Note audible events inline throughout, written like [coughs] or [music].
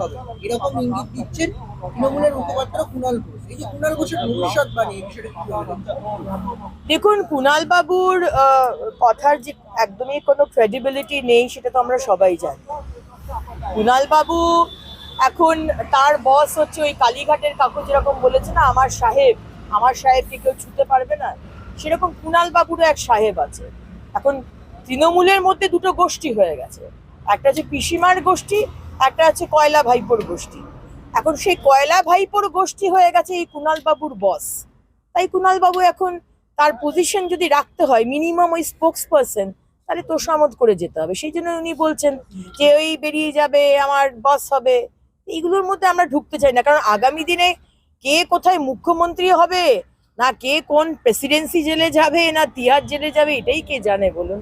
হবে। এরকম ইঙ্গিত দিচ্ছেন তৃণমূলের মুখপাত্র কুণাল ঘোষ। এই যে কুণাল ঘোষের কি বলবেন? দেখুন কুণাল বাবুর কথার যে একদমই কোনো ক্রেডিবিলিটি নেই, সেটা তো আমরা সবাই জানি। কুণাল বাবু এখন তার বস হচ্ছে ওই কালীঘাটের কাকু যেরকম বলেছে না আমার সাহেব, আমার সাহেবকে কেউ ছুতে পারবে না। সেরকম কুণাল বাবুরও এক সাহেব আছে। এখন তৃণমূলের মধ্যে দুটো গোষ্ঠী হয়ে গেছে। একটা যে পিসিমার গোষ্ঠী একটা হচ্ছে কয়লা ভাইপোর গোষ্ঠী। এখন সেই কয়লা ভাইপোর গোষ্ঠী হয়ে গেছে এই কুণাল বাবুর বস তাই কুণাল বাবু এখন তার পজিশন যদি রাখতে হয় মিনিমাম ওই স্পোক্স পার্সন তাহলে তোষামত করে যেতে হবে। সেই জন্য উনি বলছেন যে, ওই বেরিয়ে যাবে, আমার বস হবে। এইগুলোর মধ্যে আমরা ঢুকতে চাই না। কারণ আগামী দিনে কে কোথায় মুখ্যমন্ত্রী হবে, না কে কোন প্রেসিডেন্সি জেলে যাবে, না তিহার জেলে যাবে, এটাই কে জানে বলুন?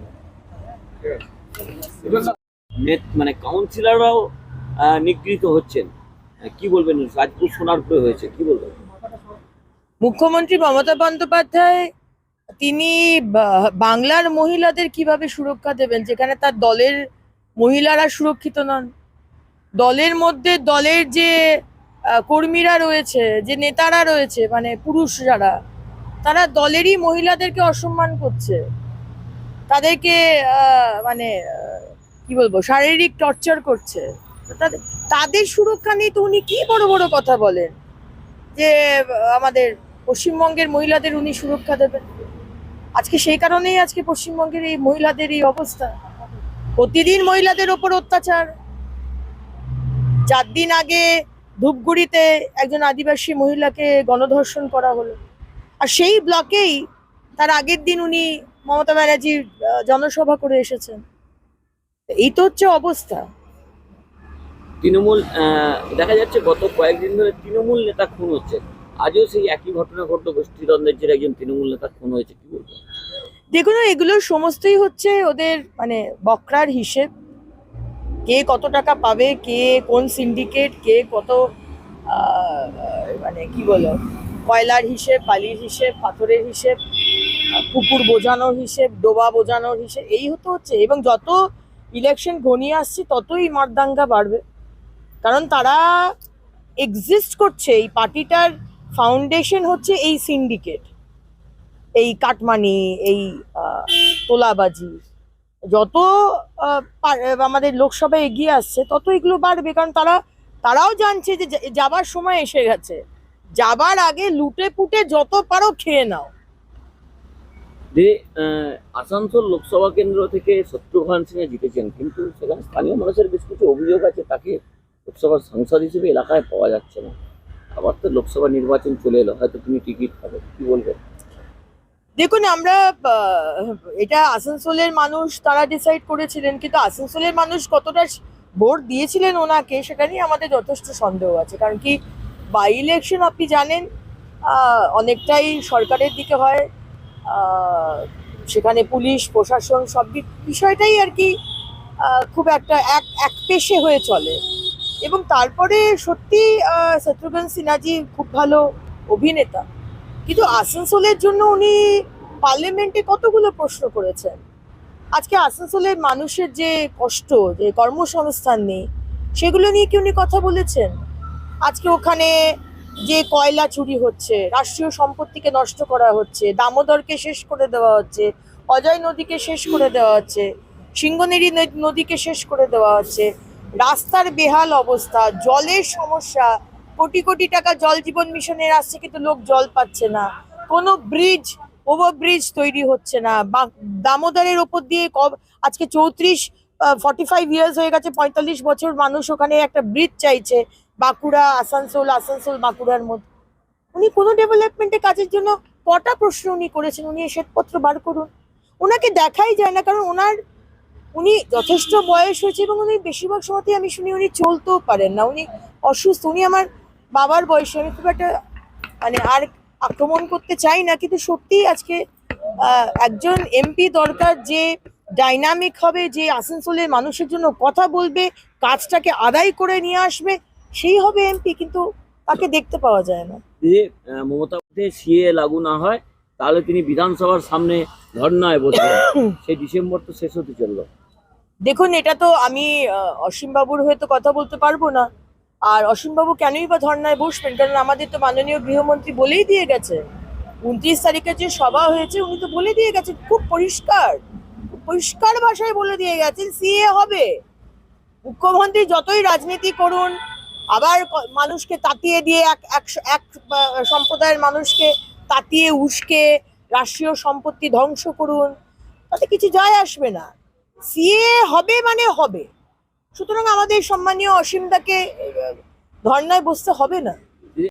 মানে কাউন্সিলররাও নিগৃহীত হচ্ছেন। কি বলবেন রাজপুর সোনারপুরে হয়েছে, কি বলবেন? মুখ্যমন্ত্রী মমতা বন্দ্যোপাধ্যায়, তিনি বাংলার মহিলাদের কীভাবে সুরক্ষা দেবেন? যেখানে তার দলের মহিলারা সুরক্ষিত নন। দলের মধ্যে দলের যে কর্মীরা রয়েছে, যে নেতারা রয়েছে মানে পুরুষ যারা, তারা দলেরই মহিলাদেরকে অসম্মান করছে। তাদেরকে মানে কি বলব, শারীরিক টর্চার করছে। তাদের তাদের সুরক্ষা নিয়ে তো উনি কি বড় বড় কথা বলেন? যে, আমাদের পশ্চিমবঙ্গের মহিলাদের উনি সুরক্ষা দেবেন। আজকে সেই কারণেই আজকে পশ্চিমবঙ্গের এই মহিলাদের এই অবস্থা। প্রতিদিন মহিলাদের ওপর অত্যাচার। চার দিন আগে ধূপগুড়িতে একজন আদিবাসী মহিলাকে গণধর্ষণ করা হলো। আর সেই ব্লকেই তার আগের দিন উনি মমতা ব্যানার্জির জনসভা করে এসেছেন। এই তো হচ্ছে অবস্থা। তৃণমূল দেখা যাচ্ছে গত কয়েকদিন ধরে তৃণমূল নেতা খুন হচ্ছে। আজও সেই একই ঘটনা ঘটলো গোষ্ঠীদ্বন্দ্বের জেরে একজন তৃণমূল নেতা খুন হয়েছে, কি বলবেন দেখুন, এগুলো সমস্তই হচ্ছে ওদের মানে বকরার হিসেব। কে কত টাকা পাবে, কে কোন সিন্ডিকেট কে কত মানে কি বলো, কয়লার হিসেব, বালির হিসেব, পাথরের হিসেব, পুকুর বোঝানোর হিসেব, ডোবা বোঝানোর হিসেব, এই হতো হচ্ছে। এবং যত ইলেকশন ঘনিয়ে আসছে, ততই মারদাঙ্গা বাড়বে। কারণ তারা এক্সিস্ট করছে, এই পার্টিটার ফাউন্ডেশন হচ্ছে এই সিন্ডিকেট এই কাটমানি, এই তোলাবাজি। যত আমাদের লোকসভায় এগিয়ে আসছে, তত এগুলো বাড়বে, কারণ তারা, তারাও জানছে যে যাবার সময় এসে গেছে। যাবার আগে লুটে পুটে যত পারো খেয়ে নাও। যে আসানসোল লোকসভা কেন্দ্র থেকে শত্রুঘ্ন সিংহে জিতেছেন, কিন্তু সেখানে স্থানীয় মানুষের বেশ কিছু অভিযোগ আছে, তাকে লোকসভার সাংসদ হিসেবে এলাকায় পাওয়া যাচ্ছে না। আবার তো লোকসভা নির্বাচন চলে এলো, হয়তো তুমি টিকিট পাবে, কি বলবেন দেখুন, আমরা এটা আসানসোলের মানুষ তারা ডিসাইড করেছিলেন, কিন্তু আসানসোলের মানুষ কতটা ভোট দিয়েছিলেন ওনাকে, সেটা নিয়ে আমাদের যথেষ্ট সন্দেহ আছে। কারণ কি বাই ইলেকশন আপনি জানেন অনেকটাই সরকারের দিকে হয় সেখানে পুলিশ, প্রশাসন, সব বিষয়টাই আর কি খুব একটা এক এক পেশে হয়ে চলে। এবং তারপরে সত্যি শত্রুঘ্ন সিনহাজি খুব ভালো অভিনেতা। কিন্তু আসানসোলের জন্য উনি পার্লামেন্টে কতগুলো প্রশ্ন করেছেন? আজকে আসানসোলের মানুষের যে কষ্ট, যে কর্মসংস্থান নেই, সেগুলো নিয়ে কি উনি কথা বলেছেন? আজকে ওখানে যে কয়লা চুরি হচ্ছে, রাষ্ট্রীয় সম্পত্তিকে নষ্ট করা হচ্ছে, দামোদরকে শেষ করে দেওয়া হচ্ছে, অজয় নদীকে শেষ করে দেওয়া হচ্ছে, সিংহনেরি নদীকে শেষ করে দেওয়া হচ্ছে রাস্তার বেহাল অবস্থা, জলের সমস্যা, কোটি কোটি টাকা জল জীবন মিশনের আসছে কিন্তু লোক জল পাচ্ছে না। কোনো ব্রিজ ওভার ব্রিজ তৈরি হচ্ছে না। দামোদরের ওপর দিয়ে আজকে চৌত্রিশ ফর্টি ফাইভ ইয়ার্স হয়ে গেছে, পঁয়তাল্লিশ বছর মানুষ ওখানে একটা ব্রিজ চাইছে, বাঁকুড়া, আসানসোল আসানসোল, বাঁকুড়ার মধ্যে। উনি কোনো ডেভেলপমেন্টের কাজের জন্য কটা প্রশ্ন উনি করেছেন? উনি শ্বেতপত্র বার করুন। ওনাকে দেখাই যায় না, কারণ ওনার উনি যথেষ্ট বয়স হয়েছে এবং উনি বেশিরভাগ সময়তেই আমি শুনি উনি চলতেও পারেন না। উনি অসুস্থ উনি আমার বাবার বয়সে। আমি খুব একটা মানে আর আক্রমণ করতে চাই না কিন্তু সত্যি আজকে একজন এমপি দরকার যে ডাইনামিক হবে যে আসানসোলের মানুষের জন্য কথা বলবে কাজটাকে আদায় করে নিয়ে আসবে সেই হবে এমপি কিন্তু তাকে দেখতে পাওয়া যায় না। যে মমতা সিএ লাগু না হয় তাহলে তিনি বিধানসভার সামনে ধর্নায় বসবেন। [coughs] সেই ডিসেম্বর তো শেষ হতে চলল। দেখুন, এটা তো আমি অসীমবাবুর হয়ে তো কথা বলতে পারব না। আর অসীমবাবু কেনই বা ধর্নায় বসবেন? কারণ আমাদের তো মাননীয় গৃহমন্ত্রী বলেই দিয়ে গেছে। উনত্রিশ তারিখে যে সভা হয়েছে, উনি তো বলে দিয়ে গেছেন। খুব পরিষ্কার পরিষ্কার ভাষায় বলে দিয়ে গেছেন, সিএ হবে। মুখ্যমন্ত্রী যতই রাজনীতি করুন, আবার মানুষকে তাতিয়ে দিয়ে, এক, এক- সম্প্রদায়ের মানুষকে তাতিয়ে, উস্কে, রাষ্ট্রীয় সম্পত্তি ধ্বংস করুন, তাতে কিছু যায় আসবে না। সিএ হবে মানে হবে। সুতরাং আমাদের সম্মানীয় অসীমদাকে ধর্নায় বসতে হবে না।